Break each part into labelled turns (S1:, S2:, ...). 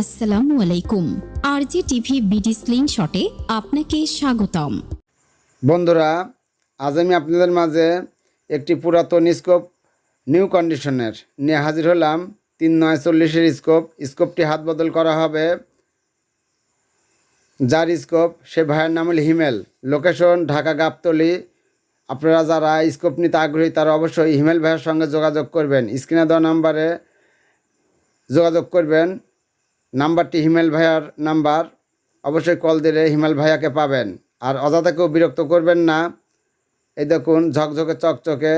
S1: আসসালামু আলাইকুম। আরজি TV BD sling শটে আপনাকে স্বাগতম।
S2: বন্ধুরা, আজ আমি আপনাদের মাঝে একটি পুরাতন স্কোপ, নিউ কন্ডিশনের, নিয়ে হাজির হলাম তিন নয় চল্লিশের স্কোপ। স্কোপটি হাত বদল করা হবে। যার স্কোপ, সে ভাইয়ের নাম হল হিমেল। লোকেশন, ঢাকা গাবতলি। আপনারা যারা স্কোপ নিতে আগ্রহী, তারা অবশ্যই হিমেল ভাইয়ের সঙ্গে যোগাযোগ করবেন। স্ক্রিনে দেওয়া নাম্বারে যোগাযোগ করবেন। নাম্বারটি হিমেল ভাইয়ার নাম্বার। অবশ্যই কল দিলে হিমেল ভাইয়াকে পাবেন। আর কেউ বিরক্ত করবেন না। এই দেখুন, ঝকঝকে, চকচকে।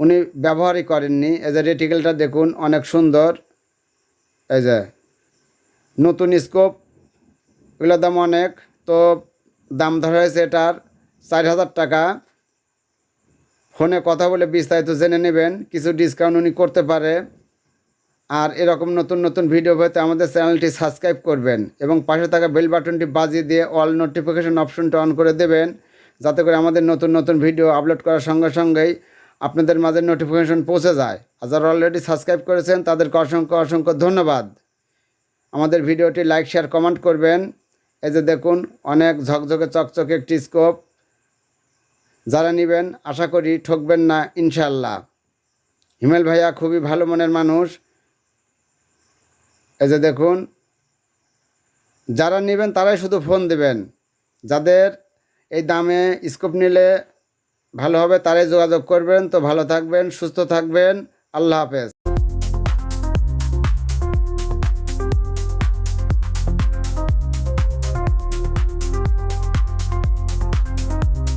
S2: উনি ব্যবহারই করেননি। এই যে রেটিকেলটা দেখুন, অনেক সুন্দর। এই যে, নতুন স্কোপ। এগুলোর দাম অনেক। তো দাম ধরা হয়েছে এটার চার হাজার টাকা। ফোনে কথা বলে বিস্তারিত জেনে নেবেন। কিছু ডিসকাউন্ট উনি করতে পারে। আর এরকম নতুন নতুন ভিডিও পেতে আমাদের চ্যানেলটি সাবস্ক্রাইব করবেন এবং পাশে থাকা বেল বাটনটি বাজিয়ে দিয়ে অল নোটিফিকেশন অপশনটা অন করে দেবেন যাতে করে আমাদের নতুন নতুন ভিডিও আপলোড করার সঙ্গে সঙ্গেই আপনাদের মাঝে নোটিফিকেশন পৌঁছে যায়। আর যারা অলরেডি সাবস্ক্রাইব করেছেন, তাদেরকে অসংখ্য অসংখ্য ধন্যবাদ। আমাদের ভিডিওটি লাইক শেয়ার কমেন্ট করবেন। এই যে দেখুন, অনেক ঝকঝকে, চকচকে একটি স্কোপ যারা নেবেন, আশা করি ঠকবেন না ইনশাল্লাহ হিমেল ভাইয়া খুবই ভালো মনের মানুষ। এই যে দেখুন, যারা নেবেন তারাই শুধু ফোন দেবেন। যাদের এই দামে স্কোপ নিলে ভালো হবে তারাই যোগাযোগ করবেন। তো ভালো থাকবেন, সুস্থ থাকবেন। আল্লাহ হাফেজ।